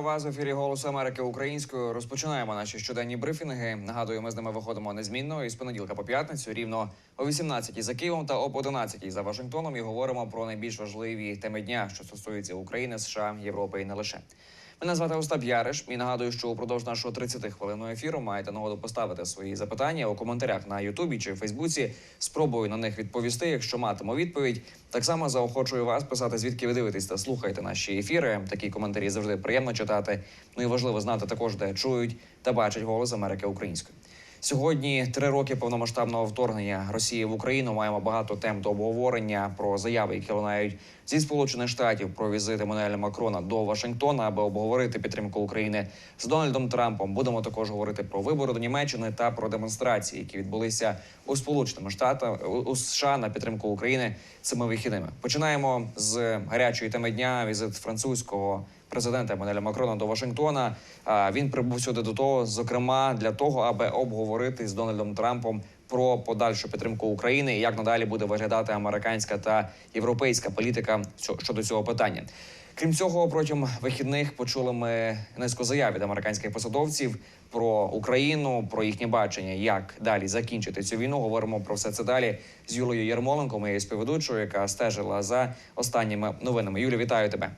В ефірі Голосу Америки українською розпочинаємо наші щоденні брифінги. Нагадую, ми з ними виходимо незмінно із понеділка по п'ятницю, рівно о 18 за Києвом та об 11 за Вашингтоном. І говоримо про найбільш важливі теми дня, що стосуються України, США, Європи і не лише. Мене звати Остап Яриш і нагадую, що упродовж нашого 30 хвилинного ефіру маєте нагоду поставити свої запитання у коментарях на Ютубі чи Фейсбуці. Спробую на них відповісти. Якщо матиму відповідь, так само заохочую вас писати, звідки ви дивитесь та слухаєте наші ефіри. Такі коментарі завжди приємно читати. Ну і важливо знати також, де чують та бачать голос Америки українською. Сьогодні три роки повномасштабного вторгнення Росії в Україну. Маємо багато тем до обговорення про заяви, які лунають зі сполучених штатів про візит Еммануеля Макрона до Вашингтона, аби обговорити підтримку України з Дональдом Трампом. Будемо також говорити про вибори до Німеччини та про демонстрації, які відбулися у Сполучених Штатах у США на підтримку України цими вихідними. Починаємо з гарячої теми дня. Візит французького президента Еммануеля Макрона до Вашингтона. Він прибув сюди до того, зокрема для того, аби обговорити з Дональдом Трампом про подальшу підтримку України і як надалі буде виглядати американська та європейська політика щодо цього питання. Крім цього, протягом вихідних почули ми низку заяв від американських посадовців про Україну, про їхнє бачення, як далі закінчити цю війну. Говоримо про все це далі з Юлею Єрмоленко, моєю співведучою, яка стежила за останніми новинами. Юлю, вітаю тебе.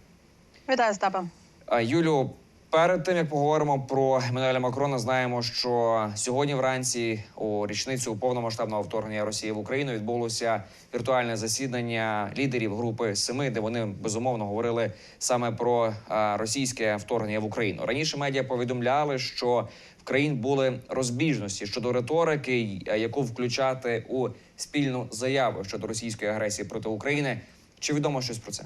Вітаю, Степа. А, Юлю, перед тим як поговоримо про Еммануеля Макрона, знаємо, що сьогодні вранці у річницю повномасштабного вторгнення Росії в Україну відбулося віртуальне засідання лідерів групи Семи, де вони безумовно говорили саме про російське вторгнення в Україну. Раніше медіа повідомляли, що в країн були розбіжності щодо риторики, яку включати у спільну заяву щодо російської агресії проти України. Чи відомо щось про це?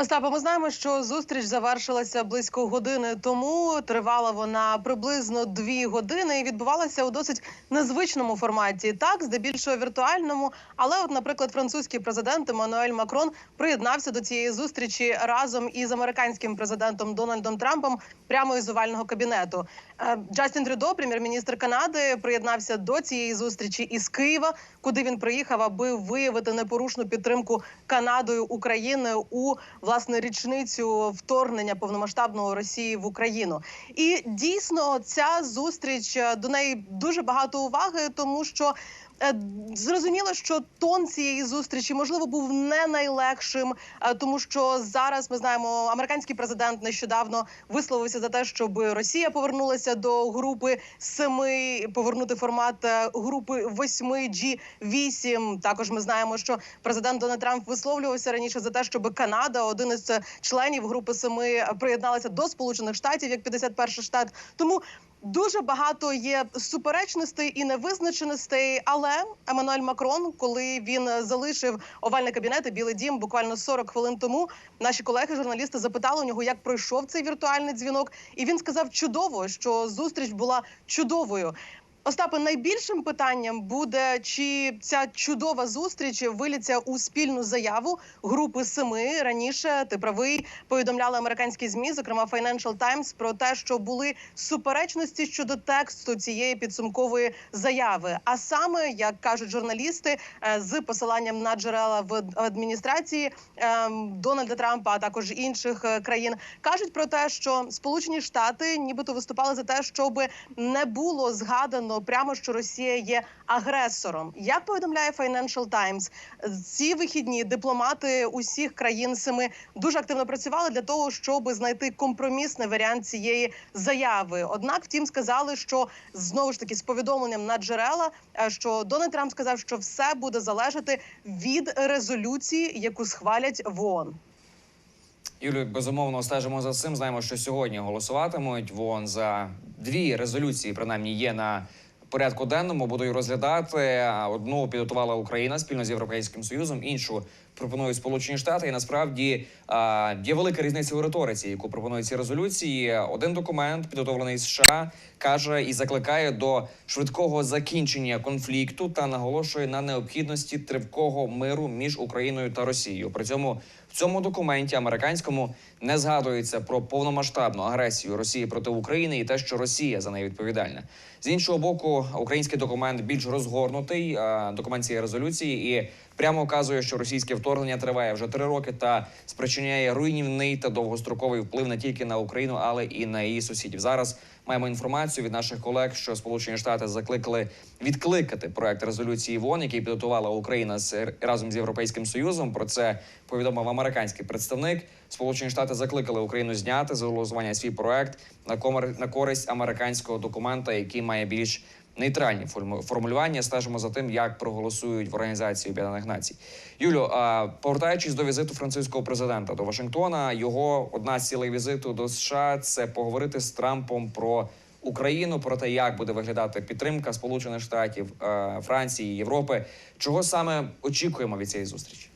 Остапа, ми знаємо, що зустріч завершилася близько години тому. Тривала вона приблизно дві години і відбувалася у досить незвичному форматі. Так, здебільшого віртуальному. Але, от, наприклад, французький президент Еммануель Макрон приєднався до цієї зустрічі разом із американським президентом Дональдом Трампом прямо із овального кабінету. Е, Джастін Трюдо, прем'єр-міністр Канади, приєднався до цієї зустрічі із Києва, куди він приїхав, аби виявити непорушну підтримку Канадою України у власне річницю вторгнення повномасштабного Росії в Україну. І дійсно ця зустріч е, до неї дуже багато уваги, тому що. Е, Зрозуміло, що тон цієї зустрічі можливо був не найлегшим, е, тому що зараз ми знаємо, американський президент нещодавно висловився за те, щоб Росія повернулася до групи семи, повернути формат е, групи восьми G8. Також ми знаємо, що президент Дональд Трамп висловлювався раніше за те, щоб Канада, один із членів групи семи, приєдналася до Сполучених Штатів як 51 штат. Тому Дуже багато є суперечностей і невизначеностей, але Еммануель Макрон, коли він залишив овальний кабінет і Білий Дім буквально 40 хвилин тому, наші колеги, журналісти, запитали у нього, як пройшов цей віртуальний дзвінок, і він сказав чудово, що зустріч була чудовою. Остапе, найбільшим питанням буде, чи ця чудова зустріч виліться у спільну заяву групи семи. Раніше ти правий повідомляли американські змі, зокрема Financial Times, про те, що були суперечності щодо тексту цієї підсумкової заяви. А саме, як кажуть журналісти, е, з посиланням на джерела в адміністрації ем, Дональда Трампа, а також інших е, країн, кажуть про те, що Сполучені Штати нібито виступали за те, щоб не було згадано прямо, що Росія є агресором. Як повідомляє Financial Times, ці вихідні дипломати усіх країн семи дуже активно працювали для того, щоб знайти компромісний варіант цієї заяви. Однак, втім, сказали, що знову ж таки з повідомленням на джерела, е, що Дональд Трамп сказав, що все буде залежати від резолюції, яку схвалять в ООН. Юлію, безумовно стежимо за цим. Знаємо, що сьогодні голосуватимуть вон за дві резолюції, принаймні є на порядку денному. Буду її розглядати. Одну підготувала Україна спільно з Європейським Союзом, іншу пропонують Сполучені Штати. І насправді є велика різниця у риториці, яку пропонують ці резолюції. Один документ, підготовлений США, каже і закликає до швидкого закінчення конфлікту та наголошує на необхідності тривкого миру між Україною та Росією. При цьому в цьому документі американському не згадується про повномасштабну агресію Росії проти України і те, що Росія за неї відповідальна. З іншого боку, український документ більш розгорнутий. Документ цієї резолюції і прямо вказує, що російське вторгнення триває вже три роки та спричиняє руйнівний та довгостроковий вплив не тільки на Україну, але і на її сусідів. Зараз маємо інформацію від наших колег, що Сполучені Штати закликали відкликати проект резолюції ВОН, який підготувала Україна з разом з Європейським Союзом. Про це повідомив американський представник. Сполучені Штати закликали Україну зняти з голосування свій проект на комер- на користь американського документа, який має більш нейтральні форму- формулювання. Стежимо за тим, як проголосують в Організації Об'єднаних Націй. Юлю, повертаючись до візиту французького президента до Вашингтона, його одна з цілей візиту до США це поговорити з Трампом про Україну, про те, як буде виглядати підтримка Сполучених Штатів, е, Франції, Європи. Чого саме очікуємо від цієї зустрічі?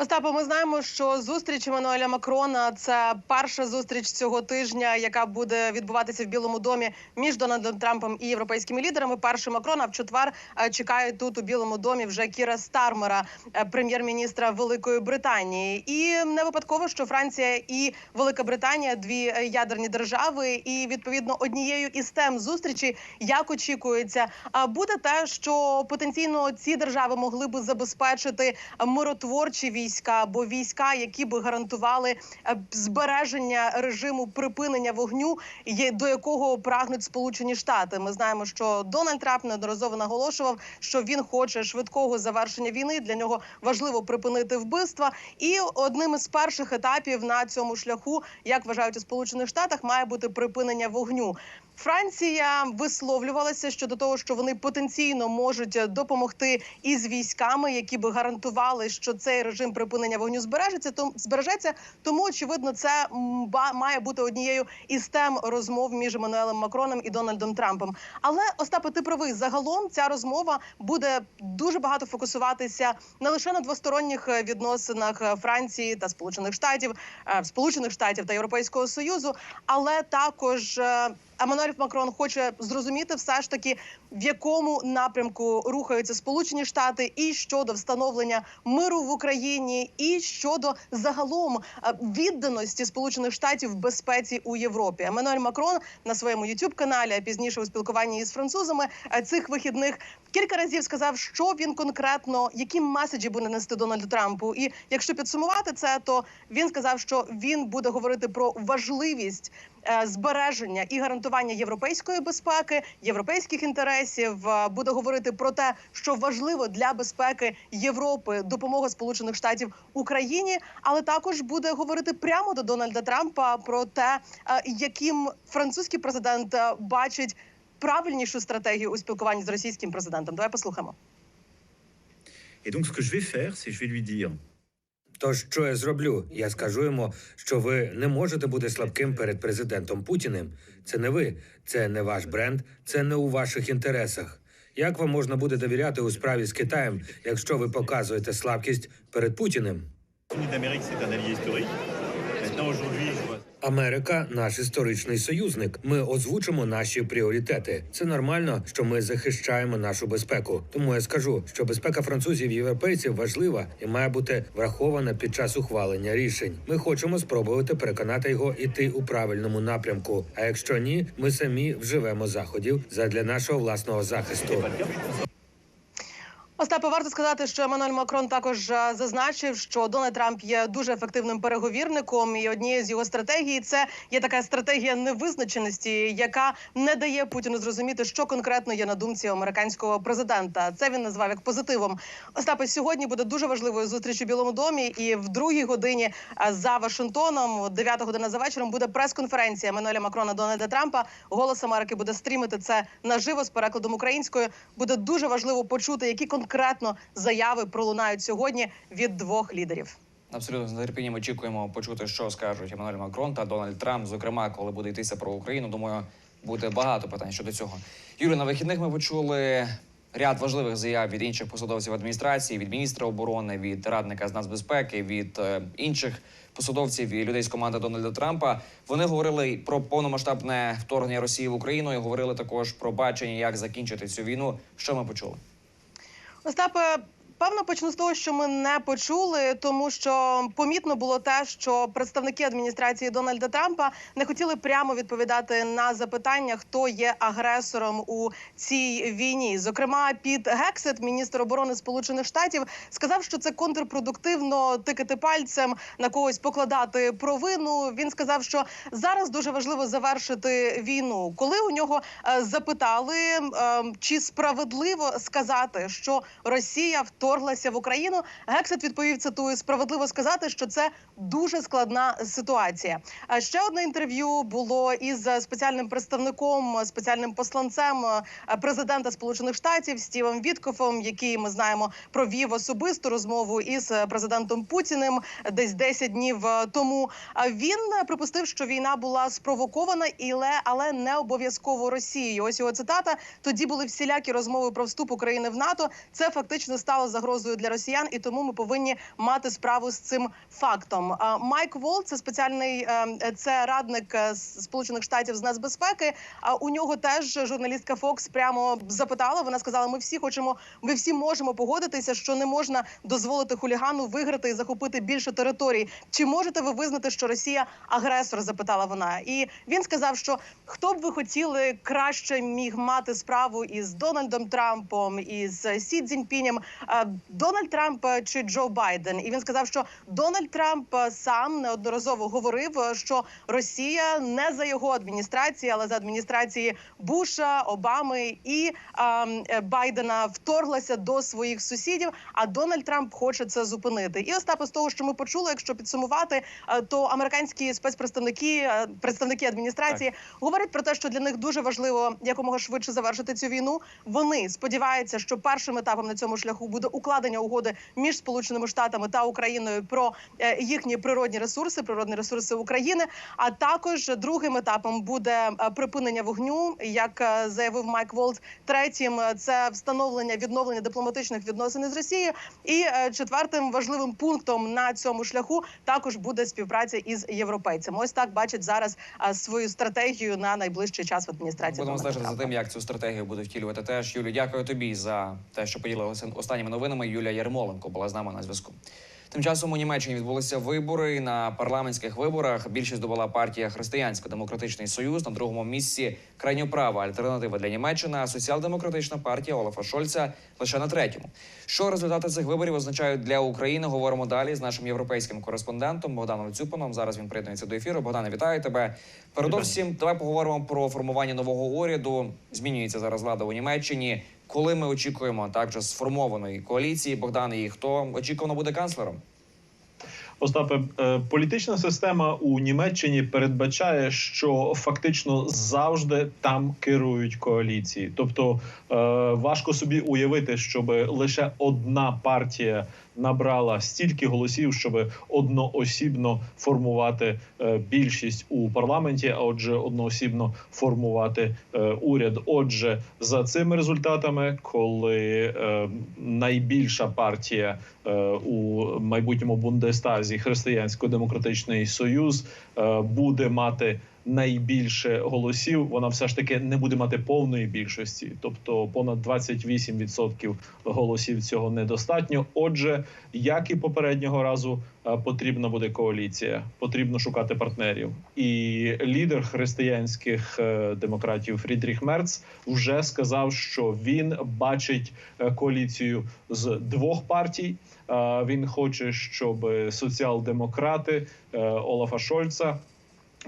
Остапо, ми знаємо, що зустріч Еммануеля Макрона це перша зустріч цього тижня, яка буде відбуватися в Білому домі між Дональдом Трампом і європейськими лідерами. Перший Макрон, а в четвер е, чекає тут у Білому домі вже Кіра Стармера, е, прем'єр-міністра Великої Британії. І не випадково, що Франція і Велика Британія дві е, ядерні держави, і відповідно однією із тем зустрічі, як очікується, буде те, що потенційно ці держави могли би забезпечити миротворчі війська або війська, які би гарантували е, збереження режиму припинення вогню, до якого прагнуть Сполучені Штати. Ми знаємо, що Дональд Трамп неодноразово наголошував, що він хоче швидкого завершення війни. Для нього важливо припинити вбивства. І одним із перших етапів на цьому шляху, як вважають у Сполучених Штатах, має бути припинення вогню. Франція висловлювалася щодо того, що вони потенційно можуть е, допомогти із військами, які би гарантували, що цей режим припинення вогню збережеться. Тому збережеться. Тому очевидно, це має бути однією із тем розмов між Еммануелем Макроном і Дональдом Трампом. Але Остапе, ти правий загалом ця розмова буде дуже багато фокусуватися не лише на двосторонніх е, відносинах е, Франції та Сполучених Штатів, е, Сполучених Штатів та Європейського Союзу, але також. Еммануель Макрон хоче зрозуміти все ж таки, в якому напрямку рухаються Сполучені Штати, і щодо встановлення миру в Україні, і щодо загалом е, відданості Сполучених Штатів безпеці у Європі. Еммануель Макрон на своєму youtube каналі а пізніше у спілкуванні із французами е, цих вихідних кілька разів сказав, що він конкретно які меседжі буде нести Дональду Трампу. І якщо підсумувати це, то він сказав, що він буде говорити про важливість збереження і гарантування європейської безпеки, європейських інтересів. Е, Буде говорити про те, що важливо для безпеки Європи допомога Сполучених Штатів Україні, але також буде говорити прямо до Дональда Трампа про те, е, яким французький президент е, бачить правильнішу стратегію у спілкуванні з російським президентом. Давай послухаємо. Et donc, ce que je vais faire, c'est je vais lui dire Тож що я зроблю? Я скажу йому, що ви не можете бути слабким перед президентом Путіним. Це не ви, це не ваш бренд, це не у ваших інтересах. Як вам можна буде довіряти у справі з Китаєм, якщо ви показуєте слабкість перед Путіним? C'est un allié. Maintenant, aujourd'hui, Америка наш історичний союзник. Ми озвучимо наші пріоритети. Це нормально, що ми захищаємо нашу безпеку. Тому я скажу, що безпека французів і європейців важлива і має бути врахована під час ухвалення рішень. Ми хочемо спробувати переконати його іти у правильному напрямку. А якщо ні, ми самі вживемо заходів задля нашого власного захисту. Остапе, варто сказати, що Еммануель Макрон також е, зазначив, що Дональд Трамп є дуже ефективним переговірником, і однією з його стратегій це є така стратегія невизначеності, яка не дає Путіну зрозуміти, що конкретно є на думці американського президента. Це він назвав як позитивом. Остапе, сьогодні буде дуже важливою зустріч у Білому домі, і в другій годині е, за Вашингтоном, 9 година за вечором, буде прес-конференція Еммануеля Макрона Дональда Трампа. Голос Америки буде стрімити це наживо з перекладом українською. Буде дуже важливо почути, які конкретно заяви пролунають сьогодні від двох лідерів. Абсолютно з нетерпінням очікуємо почути, що скажуть Еммануель Макрон та Дональд Трамп. Зокрема, коли буде йтися про Україну. Думаю, буде багато питань щодо цього. Юрій, на вихідних ми почули ряд важливих заяв від інших посадовців адміністрації, від міністра оборони, від радника з нацбезпеки, від е, інших посадовців і людей з команди Дональда Трампа. Вони говорили про повномасштабне вторгнення Росії в Україну і говорили також про бачення, як закінчити цю війну. Що ми почули? Остапе, Певно, почну з того, що ми не почули, тому що помітно було те, що представники адміністрації Дональда Трампа не хотіли прямо відповідати на запитання, хто є агресором у цій війні. Зокрема, Піт Гексет, міністр оборони Сполучених Штатів, сказав, що це контрпродуктивно тикати пальцем на когось покладати провину. Він сказав, що зараз дуже важливо завершити війну. Коли у нього е, запитали, е, чи справедливо сказати, що Росія вторглася в Україну, Гексет відповів цитую, справедливо сказати, що це дуже складна ситуація. А ще одне інтерв'ю було із спеціальним представником, спеціальним посланцем е, президента Сполучених Штатів Стівом Віткофом, який ми знаємо провів особисту розмову із президентом Путіним десь 10 днів е, тому. А він е, припустив, що війна була спровокована, але, але не обов'язково Росією. Ось його цитата. Тоді були всілякі розмови про вступ України в НАТО. Це фактично стало загрозою для росіян, і тому ми повинні мати справу з цим фактом. Майк Волт, це спеціальний е, це радник е, Сполучених Штатів з нацбезпеки. А у нього теж журналістка Фокс прямо запитала. Вона сказала: ми всі хочемо, ми всі можемо погодитися, що не можна дозволити хулігану виграти і захопити більше територій. Чи можете ви визнати, що Росія агресор? Запитала вона, і він сказав, що хто б ви хотіли краще міг мати справу із Дональдом Трампом, із Сі Цзіньпінем, е, Дональд Трамп е, чи Джо Байден? І він сказав, що Дональд Трамп е, сам неодноразово говорив, е, що Росія не за його адміністрації, але за адміністрації Буша, Обами і ем, е, Байдена вторглася до своїх сусідів. А Дональд Трамп хоче це зупинити. І Остапе, з того, що ми почули, якщо підсумувати, то американські спецпредставники, представники адміністрації говорять про те, що для них дуже важливо якомога швидше завершити цю війну. Вони сподіваються, що першим етапом на цьому шляху буде укладення угоди між Сполученими Штатами та Україною про е, їхні природні ресурси, природні ресурси України. А також другим етапом буде е, припинення вогню, як е, заявив Майк Волт. Третім це встановлення відновлення дипломатичних відносин із Росією. І четвертим важливим пунктом на цьому шляху також буде співпраця із європейцями. Ось так бачить зараз свою стратегію на найближчий час в адміністрації. Будемо стежити за тим, як цю стратегію буде втілювати. Теж Юлі, дякую тобі за те, що поділилася останніми новинами. Юлія Ярмоленко була з нами на зв'язку. Тим часом у Німеччині відбулися вибори. На парламентських виборах більшість здобула партія Християнсько-демократичний союз на другому місці крайньоправа альтернатива для Німеччини, а соціал-демократична партія Олафа Шольца лише на третьому. Що результати цих виборів означають для України? Говоримо далі з нашим європейським кореспондентом Богданом Цюпаном. Зараз він приєднується до ефіру. Богдане, вітаю тебе. Передовсім, давай поговоримо про формування нового уряду. Змінюється зараз влада у Німеччині. Коли ми очікуємо також сформованої коаліції Богдана, і хто очікувано буде канцлером? Остапе, е, політична система у Німеччині передбачає, що фактично завжди там керують коаліції. Тобто е, важко собі уявити, щоб лише одна партія набрала стільки голосів, щоб одноосібно формувати е, більшість у парламенті, а отже, одноосібно формувати е, уряд. Отже, за цими результатами, коли е, найбільша партія у майбутньому Бундестазі Християнсько-демократичний союз буде мати найбільше голосів, вона все ж таки не буде мати повної більшості, тобто понад 28% голосів цього недостатньо. Отже, як і попереднього разу, е, потрібна буде коаліція, потрібно шукати партнерів. І лідер християнських е, демократів Фрідріх Мерц вже сказав, що він бачить е, коаліцію з двох партій. Е, Він хоче, щоб соціал-демократи е, Олафа Шольца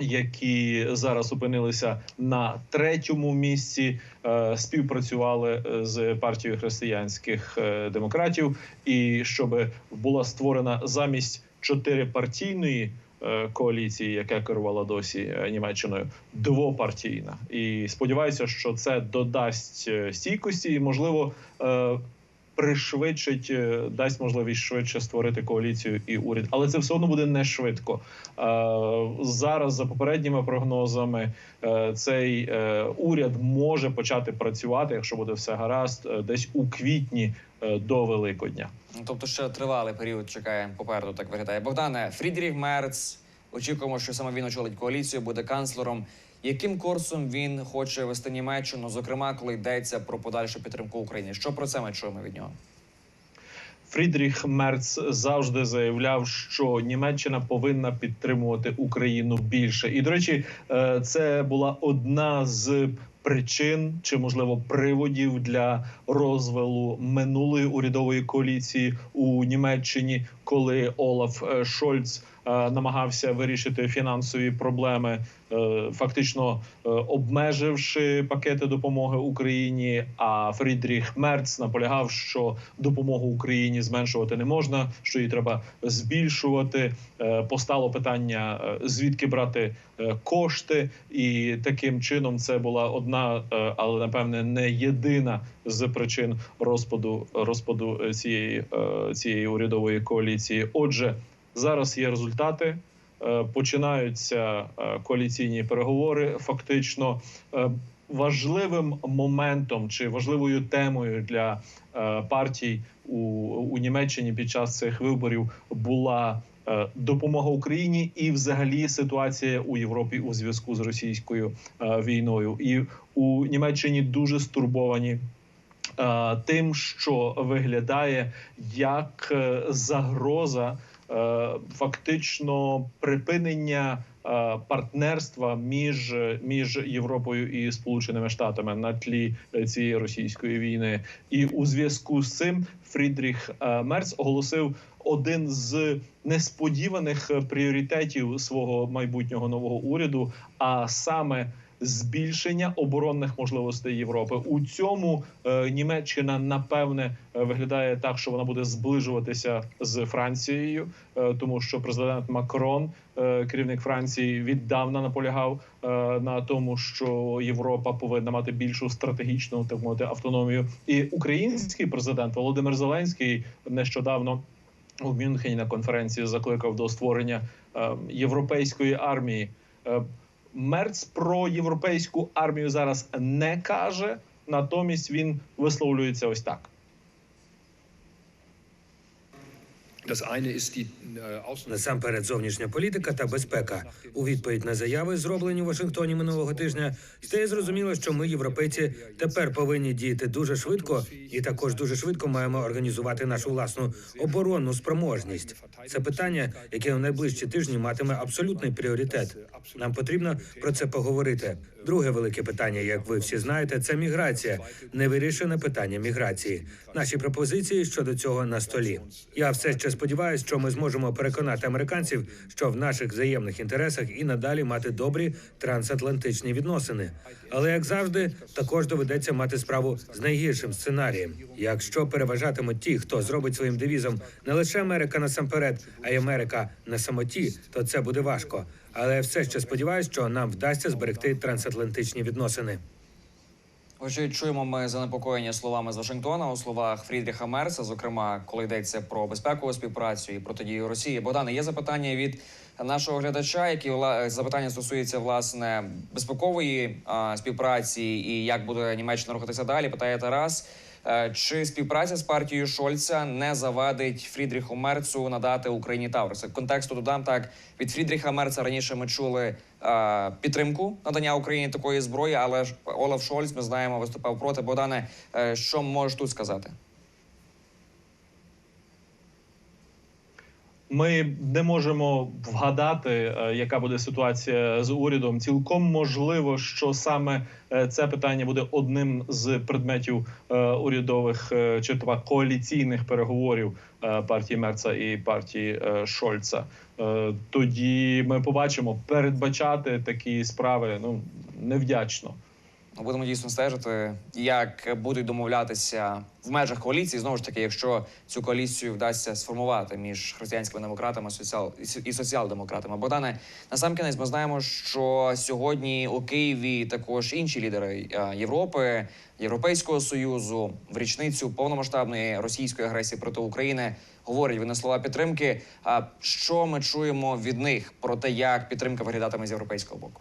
які зараз опинилися на третьому місці, е, співпрацювали е, з партією християнських е, демократів, і щоб була створена замість чотирипартійної коаліції, яка керувала досі Німеччиною, двопартійна. І сподіваюся, що це додасть стійкості і можливо. Пришвидшить, е, дасть можливість швидше створити коаліцію і уряд, але це все одно буде не швидко. Е, Зараз, за попередніми прогнозами, е, цей уряд може почати працювати, якщо буде все гаразд, десь у квітні до Великодня. Ну, Тобто ще тривалий період чекає попереду. Так виглядає. Богдане Фрідріх Мерц. Очікуємо, що саме він очолить коаліцію, буде канцлером. Яким курсом він хоче вести Німеччину, зокрема, коли йдеться про подальшу підтримку України? Що про це ми чуємо від нього? Фрідріх Мерц завжди заявляв, що Німеччина повинна підтримувати Україну більше. І до речі, е, це була одна з причин чи можливо приводів для розвалу минулої урядової коаліції у Німеччині, коли Олаф е, Шольц намагався вирішити фінансові проблеми, е, фактично е, обмеживши пакети допомоги Україні. А Фрідріх Мерц наполягав, що допомогу Україні зменшувати не можна, що її треба збільшувати. Е, Постало питання, е, звідки брати е, кошти, і таким чином це була одна, е, але напевне не єдина з причин розпаду розпаду е, цієї, е, цієї урядової коаліції. Отже, зараз є результати. Е, Починаються е, коаліційні переговори. Фактично е, важливим моментом чи важливою темою для партій у, у Німеччині під час цих виборів була допомога Україні і, взагалі, ситуація у Європі у зв'язку з російською війною. І у Німеччині дуже стурбовані. Тим, що виглядає як загроза фактично припинення е, партнерства між, між Європою і Сполученими Штатами на тлі е, цієї російської війни, і у зв'язку з цим Фрідріх е, Мерц оголосив один з несподіваних е, пріоритетів свого майбутнього нового уряду, а саме збільшення оборонних можливостей Європи. У цьому е, Німеччина напевне е, виглядає так, що вона буде зближуватися з Францією, е, тому що президент Макрон, керівник Франції, віддавна наполягав на тому, що Європа повинна мати більшу стратегічну так мовити автономію. І український президент Володимир Зеленський нещодавно у Мюнхені на конференції закликав до створення європейської армії. Мерц про європейську армію зараз не каже, натомість він висловлюється ось так. Насамперед, зовнішня політика та безпека. У відповідь на заяви, зроблені в Вашингтоні минулого тижня, стає зрозуміло, що ми, європейці, тепер повинні діяти дуже швидко, і також дуже швидко маємо організувати нашу власну оборонну спроможність. Це питання, яке у найближчі тижні матиме абсолютний пріоритет. Нам потрібно про це поговорити. Друге велике питання, як ви всі знаєте, це міграція, невирішене питання міграції. Наші пропозиції щодо цього на столі. Я все ще сподіваюся, що ми зможемо переконати американців, що в наших взаємних інтересах і надалі мати добрі трансатлантичні відносини. Але як завжди, також доведеться мати справу з найгіршим сценарієм. Якщо переважатимуть ті, хто зробить своїм девізом не лише Америка насамперед, а й Америка на самоті, то це буде важко. Але все ще сподіваюся, що нам вдасться зберегти трансатлантичні відносини. Отже, чуємо ми занепокоєння словами з Вашингтона у словах Фрідріха Мерса, зокрема, коли йдеться про безпекову співпрацю і протидію Росії. Богдане, є запитання від нашого глядача, які запитання стосується власне безпекової а, співпраці і як буде Німеччина рухатися далі. Питає Тарас. Е, Чи співпраця з партією Шольца не завадить Фрідріху Мерцу надати Україні Таврси? Контексту додам так від Фрідріха Мерца раніше ми чули е, підтримку надання Україні такої зброї, але ж Олаф Шольц, ми знаємо, виступав проти. Богдане, е, що можеш тут сказати? Ми не можемо вгадати, е, яка буде ситуація з урядом. Цілком можливо, що саме е, це питання буде одним з предметів е, урядових чи то коаліційних переговорів партії Мерца і партії Шольца. Тоді ми побачимо передбачати такі справи ну невдячно. Будемо дійсно стежити, як будуть домовлятися в межах коаліції. Знову ж таки, якщо цю коаліцію вдасться сформувати між християнськими демократами соціал і соціал-демократами. Богдане, насамкінець ми знаємо, що сьогодні у Києві також інші лідери е, Європи, Європейського союзу в річницю повномасштабної російської агресії проти України говорять вони слова підтримки. А що ми чуємо від них про те, як підтримка виглядатиме з європейського боку?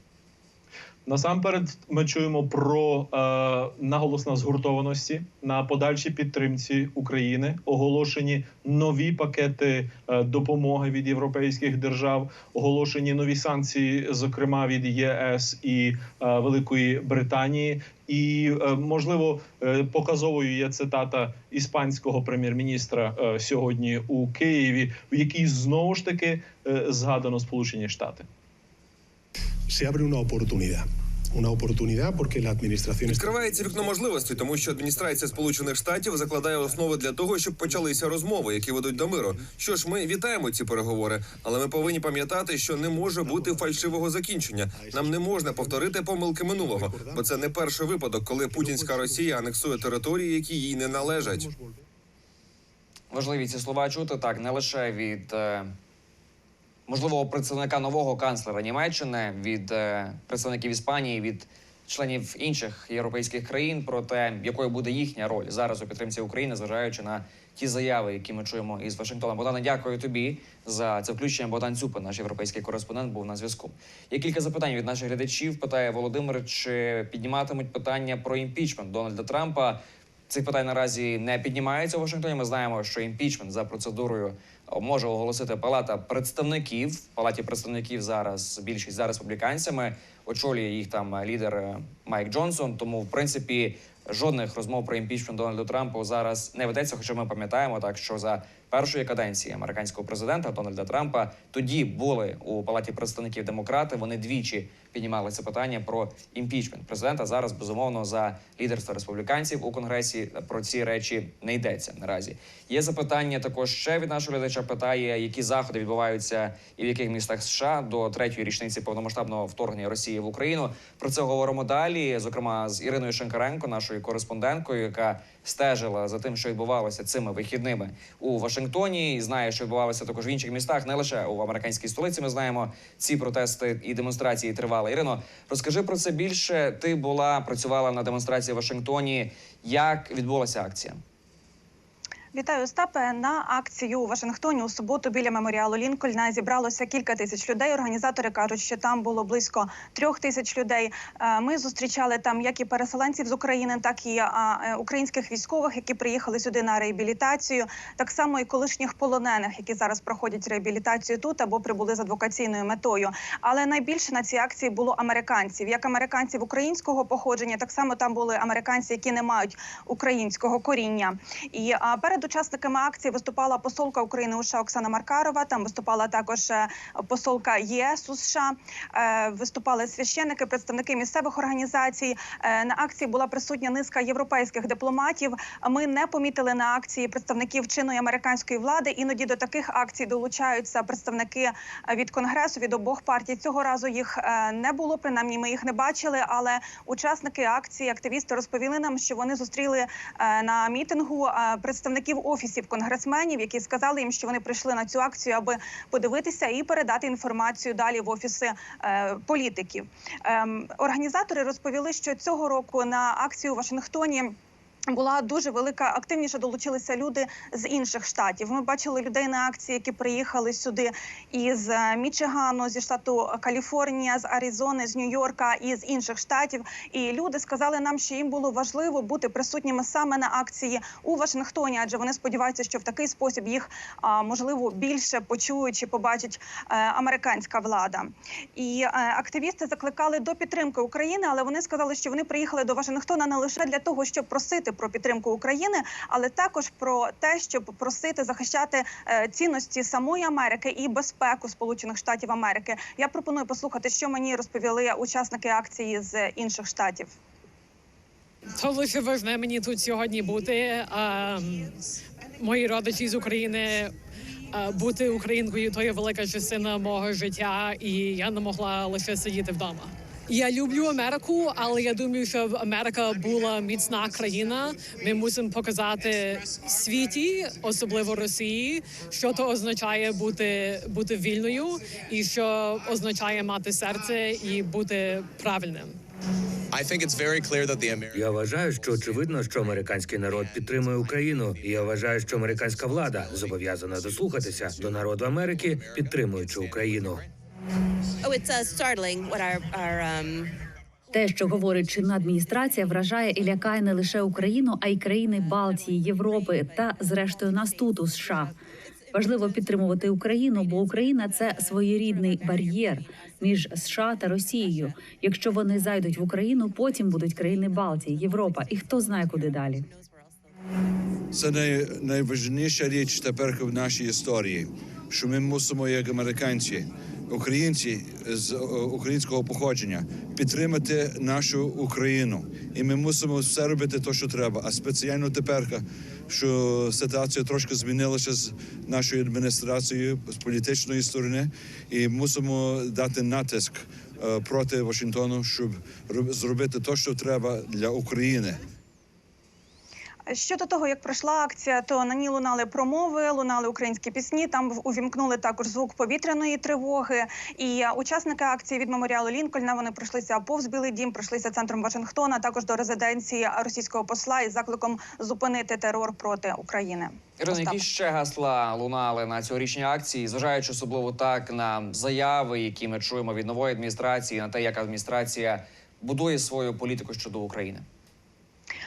Насамперед, ми чуємо про е, наголос на згуртованості на подальшій підтримці України, оголошені нові пакети е, допомоги від європейських держав, оголошені нові санкції, зокрема від ЄС і е, Великої Британії. І е, можливо е, показовою є цитата іспанського прем'єр-міністра е, сьогодні у Києві, в якій знову ж таки згадано Сполучені Штати. Se abre una oportunidad. Una oportunidad porque la administración Відкривається вікно можливостей, тому що адміністрація Сполучених Штатів закладає основи для того, щоб почалися розмови, які ведуть до миру. Що ж, ми вітаємо ці переговори, але ми повинні пам'ятати, що не може бути фальшивого закінчення. Нам не можна повторити помилки минулого, бо це не перший випадок, коли путінська Росія анексує території, які їй не належать. Важливі ці слова чути так не лише від е, можливого представника нового канцлера Німеччини, від е, представників Іспанії, від членів інших європейських країн про те, якою буде їхня роль зараз у підтримці України, зважаючи на ті заяви, які ми чуємо із Вашингтона. Богдане, дякую тобі за це включення. Богдан Цюпин, наш європейський кореспондент, був на зв'язку. Є кілька запитань від наших глядачів. Питає Володимир, чи підніматимуть питання про імпічмент Дональда Трампа. Цих питань наразі не піднімається в Вашингтоні. Ми знаємо, що імпічмент за процедурою може оголосити Палата представників. В Палаті представників зараз більшість за республіканцями. Очолює їх там лідер е, Майк Джонсон. Тому, в принципі, жодних розмов про імпічмент Дональду Трампу зараз не ведеться. Хоча ми пам'ятаємо так, що за першої каденції американського президента Дональда Трампа тоді були у палаті представників демократи. Вони двічі піднімали це питання про імпічмент президента. Зараз безумовно за лідерство республіканців у конгресі про ці речі не йдеться наразі. Є запитання також ще від нашого глядача. Питає, які заходи відбуваються і в яких містах США до третьої річниці повномасштабного вторгнення Росії в Україну. Про це говоримо далі. Зокрема, з Іриною Шенкаренко, нашою кореспонденткою, яка стежила за тим, що відбувалося цими вихідними у Вашингтоні, і знає, що відбувалося також в інших містах, не лише у американській столиці. Ми знаємо, ці протести і демонстрації тривали. Ірино, розкажи про це більше. Ти була працювала на демонстрації в Вашингтоні. Як відбулася акція? Вітаю Остапе. На акцію у Вашингтоні у суботу біля меморіалу Лінкольна зібралося кілька тисяч людей. Організатори кажуть, що там було близько трьох тисяч людей. Е, Ми зустрічали там як і переселенців з України, так і е, українських військових, які приїхали сюди на реабілітацію, так само і колишніх полонених, які зараз проходять реабілітацію тут або прибули з адвокаційною метою. Але найбільше на цій акції було американців, як американців українського походження, так само там були американці, які не мають українського коріння. І а, перед учасниками акції виступала посолка України у США Оксана Маркарова. Там виступала також е, посолка ЄС у США. Е, Виступали священники, представники місцевих організацій. Е, На акції була присутня низка європейських дипломатів. Ми не помітили на акції представників чинної американської влади. Іноді до таких акцій долучаються представники від конгресу від обох партій. Цього разу їх не було. Принаймні, ми їх не бачили. Але учасники акції, активісти розповіли нам, що вони зустріли на мітингу е, представників офісів конгресменів, які сказали їм, що вони прийшли на цю акцію, аби подивитися і передати інформацію далі в офіси е, політиків. Е, Організатори розповіли, що цього року на акцію у Вашингтоні. Була дуже велика активніше долучилися люди з інших штатів. Ми бачили людей на акції, які приїхали сюди із е, Мічигану, зі штату Каліфорнія, з Аризони, з Нью-Йорка і з інших штатів. І люди сказали нам, що їм було важливо бути присутніми саме на акції у Вашингтоні, адже вони сподіваються, що в такий спосіб їх можливо більше почують чи побачить е, американська влада. І е, активісти закликали до підтримки України, але вони сказали, що вони приїхали до Вашингтона не лише для того, щоб просити про підтримку України, але також про те, щоб просити захищати е, цінності самої Америки і безпеку Сполучених Штатів Америки. Я пропоную послухати, що мені розповіли учасники акції з інших штатів. То лише важне мені тут сьогодні бути. А, мої родичі з України. Бути українкою то є велика частина мого життя, і я не могла лише сидіти вдома. Я люблю Америку, але я думаю, щоб Америка була міцна країна. Ми мусимо показати світі, особливо Росії, що то означає бути, бути вільною, і що означає мати серце і бути правильним. Я вважаю, що очевидно, що американський народ підтримує Україну, і я вважаю, що американська влада зобов'язана дослухатися до народу Америки, підтримуючи Україну. Oh, it's uh, startling what our our um, Те, що говорить чинна адміністрація, вражає і лякає не лише Україну, а й країни Балтії, Європи та, зрештою, нас тут у США. Важливо підтримувати Україну, бо Україна це своєрідний бар'єр між США та Росією. Якщо вони зайдуть в Україну, потім будуть країни Балтії, Європа, і хто знає куди далі. Це най, найважливіша річ тепер в нашій історії, що ми мусимо, як американці, українці з е, українського походження, підтримати нашу Україну. І ми мусимо все робити те, що треба. А спеціально тепер, що ситуація трошки змінилася з нашою адміністрацією з політичної сторони, і мусимо дати натиск е, проти Вашингтону, щоб роб- зробити те, що треба для України. Щодо того, як пройшла акція, то на ній лунали промови, лунали українські пісні. Там увімкнули також звук повітряної тривоги. І учасники акції від меморіалу Лінкольна вони пройшлися повз Білий Дім, пройшлися центром Вашингтона, також до резиденції російського посла із закликом зупинити терор проти України. Ірина, які ще гасла лунали на цьогорічній акції, зважаючи особливо так на заяви, які ми чуємо від нової адміністрації, на те, як адміністрація будує свою політику щодо України.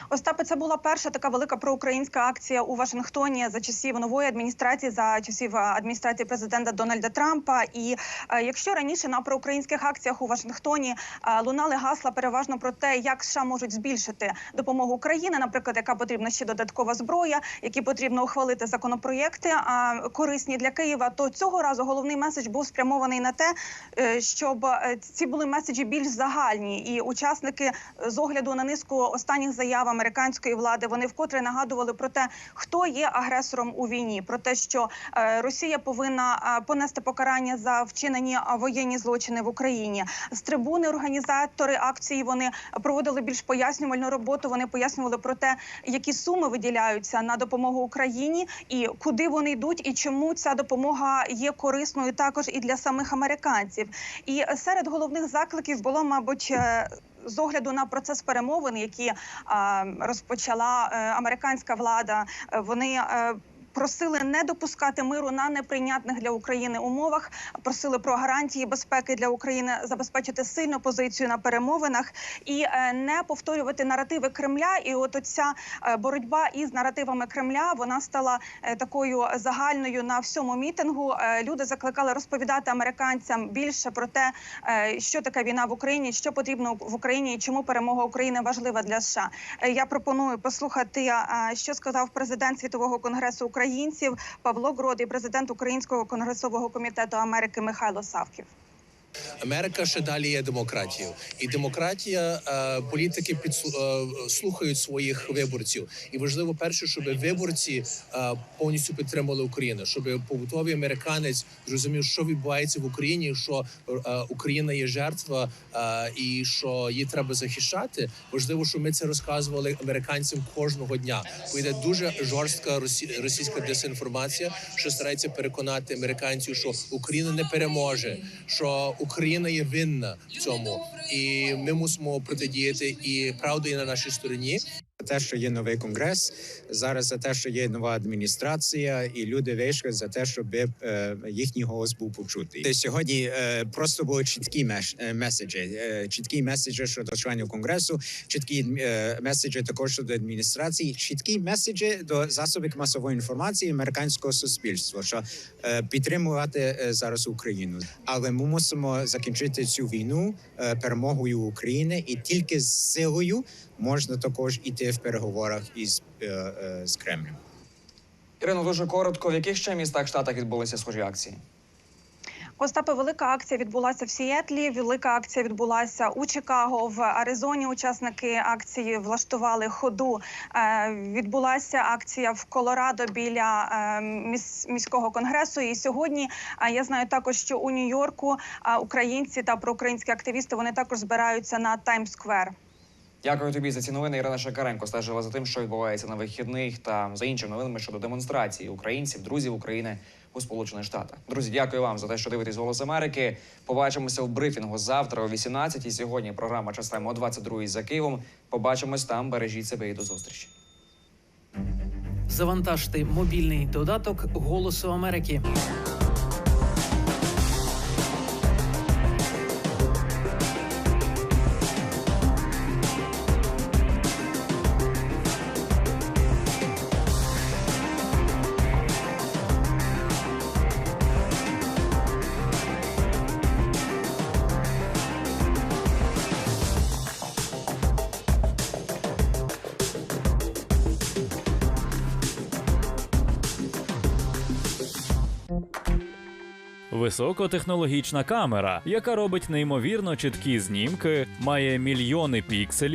Остапе, це була перша така велика проукраїнська акція у Вашингтоні за часів нової адміністрації, за часів е, адміністрації президента Дональда Трампа. І е, якщо раніше на проукраїнських акціях у Вашингтоні е, лунали гасла переважно про те, як США можуть збільшити допомогу Україні, наприклад, яка потрібна ще додаткова зброя, які потрібно ухвалити законопроєкти корисні для Києва, то цього разу головний меседж був спрямований на те, щоб ці були меседжі більш загальні, і учасники з огляду на низку останніх заяв американської влади вони вкотре нагадували про те, хто є агресором у війні, про те, що е, Росія повинна е, понести покарання за вчинені е, воєнні злочини в Україні. З трибуни організатори акції вони проводили більш пояснювальну роботу. Вони пояснювали про те, які суми виділяються на допомогу Україні, і куди вони йдуть, і чому ця допомога є корисною також і для самих американців. І серед головних закликів було, мабуть. З огляду на процес перемовин, які розпочала е, американська влада, е, вони е, просили не допускати миру на неприйнятних для України умовах. Просили про гарантії безпеки для України, забезпечити сильну позицію на перемовинах і е, не повторювати наративи Кремля. І от оця е, боротьба із наративами Кремля вона стала е, такою загальною на всьому мітингу. Люди закликали розповідати американцям більше про те, що таке війна в Україні, що потрібно в Україні, і чому перемога України важлива для США. Я пропоную послухати, що сказав президент світового конгресу українців Павло Грод і президент Українського конгресового комітету Америки Михайло Савків. Америка ще далі є демократією, і демократія е, політики підслу- е, своїх виборців. І важливо перше, щоб виборці е, повністю підтримали Україну, щоб побутовий американець зрозумів, що відбувається в Україні, що Україна є жертва і що її треба захищати. Важливо, щоб ми це розказували американцям кожного дня. Бо дуже жорстка росі- російська дезінформація, що старається переконати американців, що Україна не переможе, що Україна є винна в цьому, і ми мусимо протидіяти. І правда на нашій стороні. Те, що є новий конгрес, зараз за те, що є нова адміністрація, і люди вийшли за те, щоб е, їхній голос був почутий. Сьогодні е, просто були чіткі е, меседжі, чіткі меседжі щодо членів конгресу, чіткі меседжі також щодо адміністрації, чіткі меседжі до засобів масової інформації американського суспільства, що підтримувати зараз Україну. Але ми мусимо закінчити цю війну перемогою України, і тільки з силою можна також іти в переговорах із е, е, з Кремлем. Ірино, дуже коротко, в яких ще містах штатах відбулися схожі акції? Остапе, велика акція відбулася в Сіетлі. Велика акція відбулася у Чикаго в Аризоні. Учасники акції влаштували ходу. Е, відбулася акція в Колорадо біля е, міського конгресу. І сьогодні е, я знаю також, що у Нью-Йорку е, українці та проукраїнські активісти вони також збираються на Таймс-сквер. Дякую тобі за ці новини. Ірина Шакаренко стежила за тим, що відбувається на вихідних та за іншими новинами щодо демонстрації українців, друзів України у Сполучених Штатах. Друзі, дякую вам за те, що дивитесь «Голос Америки. Побачимося в брифінгу завтра о 18 Сьогодні програма «Час тайм» о 22 за Києвом. Побачимось там. Бережіть себе і до зустрічі. Завантажте мобільний додаток Голосу Америки. Високотехнологічна камера, яка робить неймовірно чіткі знімки, має мільйони пікселів.